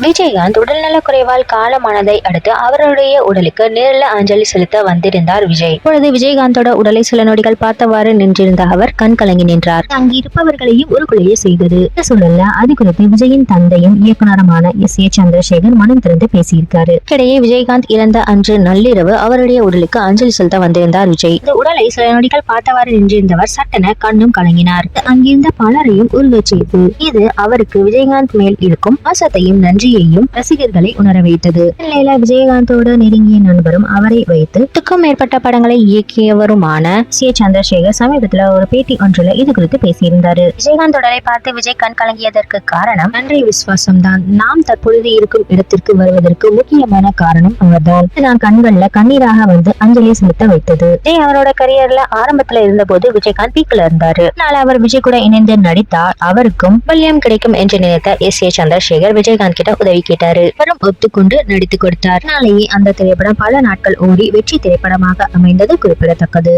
விஜயகாந்த் உடல்நலக் குறைவால் காலமானதை அடுத்து அவருடைய உடலுக்கு நேரில் அஞ்சலி செலுத்த வந்திருந்தார் விஜய். இப்பொழுது விஜயகாந்தோட உடலை சில நொடிகள் பார்த்தவாறு நின்றிருந்த அவர் கண் கலங்கி நின்றார். அங்கு இருப்பவர்களையும் ஒரு குலைய செய்தது. இந்த சூழல்ல அது குறித்து விஜயின் தந்தையும் இயக்குனருமான எஸ். ஏ. சந்திரசேகர் மனம் திறந்து பேசியிருக்காரு. இடையே விஜயகாந்த் இறந்த அன்று நள்ளிரவு அவருடைய உடலுக்கு அஞ்சலி செலுத்த வந்திருந்தார் விஜய். இந்த உடலை சில நொடிகள் பார்த்தவாறு நின்றிருந்தவர் சட்டென கண்ணும் கலங்கினார். அங்கிருந்த பலரையும் உருகச் செய்து இது அவருக்கு விஜயகாந்த் மேல் இருக்கும் பாசத்தையும் நன்றியையும் ரசிகர்களை உணர வைத்தது. நிலையில விஜயகாந்தோடு நெருங்கிய நண்பரும் அவரை வைத்து துக்கும் மேற்பட்ட படங்களை இயக்கியவருமான சி. சந்திரசேகர் சமீபத்துல ஒரு பேட்டி ஒன்றில் இது குறித்து பேசியிருந்தாரு. விஜயகாந்த் தொடரை பார்த்து விஜய் கண் கலங்கியதற்கு காரணம் நன்றி விசுவாசம் தான் நாம் தற்பொழுது இருக்கும் இடத்திற்கு வருவதற்கு முக்கியமான காரணம் அவர்தான். நான் கண்கள்ல கண்ணீராக வந்து அஞ்சலி செலுத்த வைத்தது. விஜய் அவரோட கரியர்ல ஆரம்பத்துல இருந்த போது விஜயகாந்த் பீக்ல இருந்தாரு. அதனால அவர் விஜய் கூட இணைந்து நடித்தார். அவருக்கும் பல்யம் கிடைக்கும் என்று நினைத்த எஸ். ஏ. சந்திரசேகர் விஜயகாந்த் கிட்ட உதவி கேட்டாரு. அவரும் ஒத்துக்கொண்டு நடித்து கொடுத்தார். அதனாலேயே அந்த திரைப்படம் பல நாட்கள் ஓடி வெற்றி திரைப்படமாக அமைந்தது குறிப்பிடத்தக்கது.